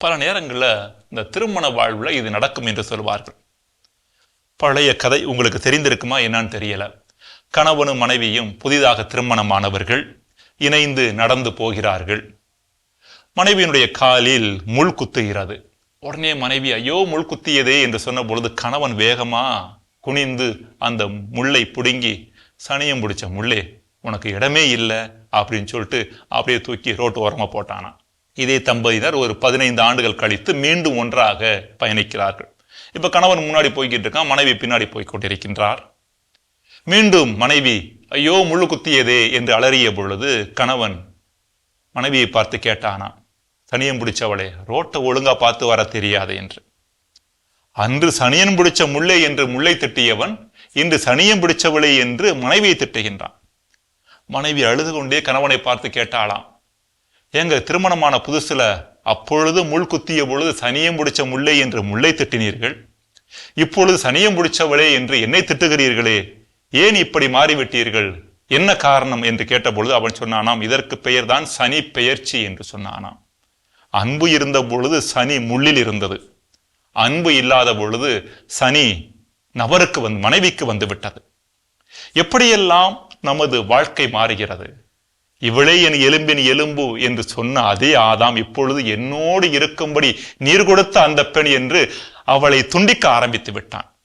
பல நேரங்களில் இந்த திருமண வாழ்வில் இது நடக்கும் என்று சொல்வார்கள் பழைய கதை உங்களுக்கு தெரிந்திருக்குமா என்னான்னு தெரியல. கணவனும் மனைவியும் புதிதாக திருமணமானவர்கள் இணைந்து நடந்து போகிறார்கள். மனைவியினுடைய காலில் முள் குத்துகிறது. உடனே மனைவி ஐயோ முள் குத்தியதே என்று சொன்ன பொழுது கணவன் வேகமா குனிந்து அந்த முள்ளை பிடுங்கி சனியம் பிடிச்ச முள்ளே உனக்கு இடமே இல்லை அப்படின்னு சொல்லிட்டு அப்படியே தூக்கி ரோட்டு ஓரமாக போட்டானான் இதே தம்பதியினர் ஒரு பதினைந்து ஆண்டுகள் கழித்து மீண்டும் ஒன்றாக பயணிக்கிறார்கள். இப்ப கணவன் முன்னாடி போய்கிட்டு இருக்கான் மனைவி பின்னாடி போய் கொண்டிருக்கின்றார். மீண்டும் மனைவி ஐயோ முள்ளு குத்தியதே என்று அலறிய பொழுது கணவன் மனைவியை பார்த்து கேட்டானா சனியம் பிடிச்சவளே ரோட்டை ஒழுங்கா பார்த்து வர தெரியாது என்று. அன்று சனியன் பிடிச்ச முல்லை என்று முல்லை திட்டியவன் இன்று சனியம் பிடிச்சவளே என்று மனைவியை திட்டுகின்றான். மனைவி அழுது கொண்டே கணவனை பார்த்து கேட்டாளாம் ஏங்க திருமணமான புதுசுல அப்பொழுது முள் குத்திய பொழுது சனியம் பிடிச்ச முல்லை என்று முல்லை திட்டினீர்கள்? இப்பொழுது சனியம் பிடிச்சவளே என்று என்னை திட்டுகிறீர்களே ஏன் இப்படி மாறிவிட்டீர்கள்? என்ன காரணம் என்று கேட்டபொழுது அவன் சொன்னானாம் இதற்கு பெயர்தான் சனி பெயர்ச்சி என்று சொன்னானாம். அன்பு இருந்த பொழுது சனி முள்ளில் இருந்தது. அன்பு இல்லாத பொழுது சனி நபருக்கு வந்து மனைவிக்கு வந்து விட்டது. எப்படியெல்லாம் நமது வாழ்க்கை மாறுகிறது? இவளே என் எலும்பின் எலும்பு என்று சொன்ன அதே ஆதாம் இப்பொழுது என்னோடு இருக்கும்படி நீர் கொடுத்த அந்த பெண் என்று அவளை துண்டிக்க ஆரம்பித்து விட்டான்.